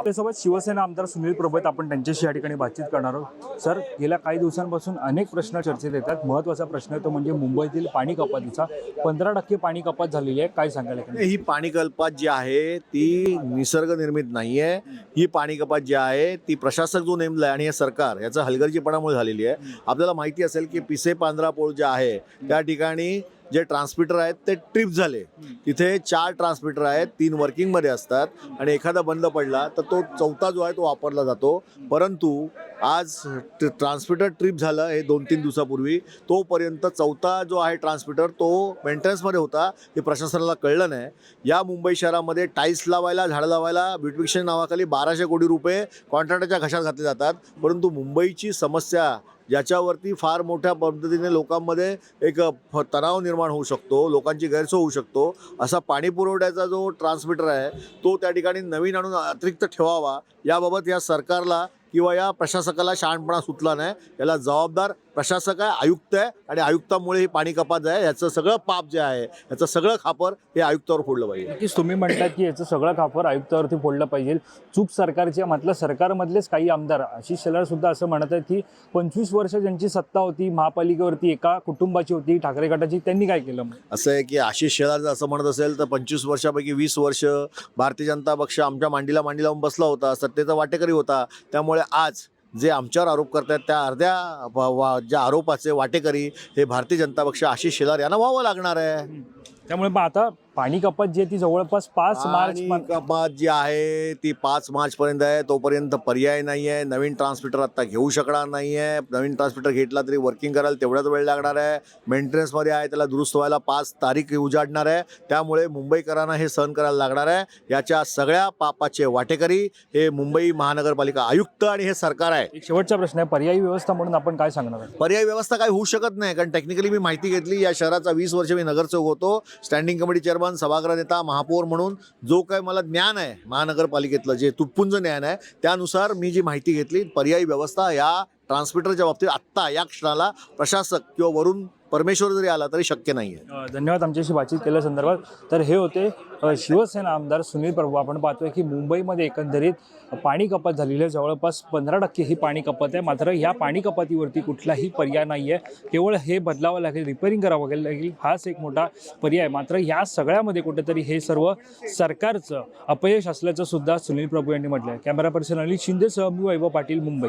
आपल्यासोबत शिवसेना आमदार सुनील प्रभत आपण त्यांच्याशी या ठिकाणी बातचीत करणार आहोत. सर गेल्या काही दिवसांपासून अनेक प्रश्न चर्चेत येतात. महत्त्वाचा प्रश्न तो म्हणजे मुंबईतील पाणी कपातीचा. पंधरा टक्के पाणी कपात झालेली आहे. काय सांगायला ही पाणी कपात जी आहे ती निसर्ग निर्मित नाही आहे. ही पाणी कपात जी आहे ती प्रशासक जो नेमला आहे आणि हे सरकार याचं हलगर्जीपणामुळे झालेली आहे. आपल्याला माहिती असेल की पिसे पांढरा पोळ जे आहे त्या ठिकाणी जे ट्रान्समीटर आहेत ते ट्रिप झाले. तिथे चार ट्रान्समीटर आहेत तीन वर्किंगमध्ये असतात आणि एखादा बंद पडला तर तो चौथा जो आहे तो वापरला जातो. परंतु आज ट्रान्समीटर ट्रिप झालं हे दोन तीन दिवसापूर्वी तोपर्यंत चौथा जो आहे ट्रान्समीटर तो मेंटेनन्समध्ये होता हे प्रशासनाला कळलं नाही. या मुंबई शहरामध्ये टाईल्स लावायला झाडं लावायला ब्युटिफिकेशन नावाखाली बाराशे कोटी रुपये कॉन्ट्रॅक्टरच्या घशात घातले जातात. परंतु मुंबईची समस्या याच्यावरती फार मोठ्या पद्धतीने लोकांमध्ये एक फ- तणाव निर्माण होऊ शकतो लोकांची गैरसोय होऊ शकतो. असा पाणी पुरवठ्याचा जो ट्रान्समीटर आहे तो त्या ठिकाणी नवीन आणून अतिरिक्त ठेवावा. याबाबत या सरकारला किंवा या प्रशासकाला शहाणपणा सुचला नाही. याला जबाबदार प्रशासक आहे आयुक्त आहे आणि आयुक्तामुळे ही पाणी कपात आहे याचं सगळं पाप जे आहे याचं सगळं खापर हे आयुक्तावर फोडलं पाहिजे नक्कीच तुम्ही म्हणतात की याचं सगळं खापर आयुक्तावरती फोडलं पाहिजे चूक सरकारची. म्हटलं सरकारमधलेच काही आमदार आशिष शेलार सुद्धा असं म्हणत आहेत की पंचवीस वर्ष ज्यांची सत्ता होती महापालिकेवरती एका कुटुंबाची होती ठाकरे गटाची त्यांनी काय केलं? असं आहे की आशिष शेलार जर असं म्हणत असेल तर पंचवीस वर्षापैकी वीस वर्ष भारतीय जनता पक्ष आमच्या मांडीला मांडी लावून बसला होता सत्तेचा वाटेकरी होता त्यामुळे आज जे आमच्यावर आरोप करतायत त्या अर्ध्या वा- वा- ज्या आरोपाचे वाटेकरी हे भारतीय जनता पक्ष आशिष शेलार यांना व्हावं लागणार आहे. त्यामुळे मग आता पाणी कपात जी आहे ती जवळपास पाच मार्च आणि कपात जी आहे ती पाच मार्च पर्यंत आहे. तोपर्यंत पर्याय नाही आहे नवीन ट्रान्समीटर आता घेऊ शकणार नाही आहे नवीन ट्रान्समीटर घेतला तरी वर्किंग करायला तेवढाच वेळ लागणार आहे. मेंटेनन्समध्ये आहे त्याला दुरुस्त व्हायला पाच तारीख उजाडणार आहे. त्यामुळे मुंबईकरांना हे सहन करायला लागणार आहे. याच्या सगळ्या पापाचे वाटेकरी हे मुंबई महानगरपालिका आयुक्त आणि हे सरकार आहे. एक शेवटचा प्रश्न आहे पर्यायी व्यवस्था म्हणून आपण काय सांगणार आहे पर्यायी व्यवस्था काही होऊ शकत नाही कारण टेक्निकली मी माहिती घेतली या शहराचा वीस वर्ष मी नगरसेवक होतो. स्टँडिंग कमिटी चेअरमन सभागृह नेता महापौर म्हणून जो काय मला ज्ञान आहे महानगरपालिकेतलं जे तुटपुंज ज्ञान आहे त्यानुसार मी जी माहिती घेतली पर्यायी व्यवस्था या ट्रान्समीटरच्या बाबतीत आत्ता या क्षणाला प्रशासक किंवा वरून परमेश्वर जरी आला तरी शक्य नाही आहे धन्यवाद आमच्याशी बातचीत केल्या संदर्भात. तर हे होते अ, शिवसेना आमदार सुनील प्रभू. आपण पाहतोय की मुंबईमध्ये एकंदरीत पाणी कपात झालेली आहे. जवळपास पंधरा टक्के ही पाणी कपात आहे. मात्र या पाणी कपातीवरती कुठलाही पर्याय नाही आहे केवळ हे बदलावं लागेल रिपेअरिंग करावं लागेल हाच एक मोठा पर्याय मात्र या सगळ्यामध्ये कुठेतरी हे सर्व सरकारचं अपयश असल्याचं सुद्धा सुनील प्रभू यांनी म्हटलं आहे कॅमेरा पर्सन अनिल शिंदेसह मी वैभव पाटील मुंबई.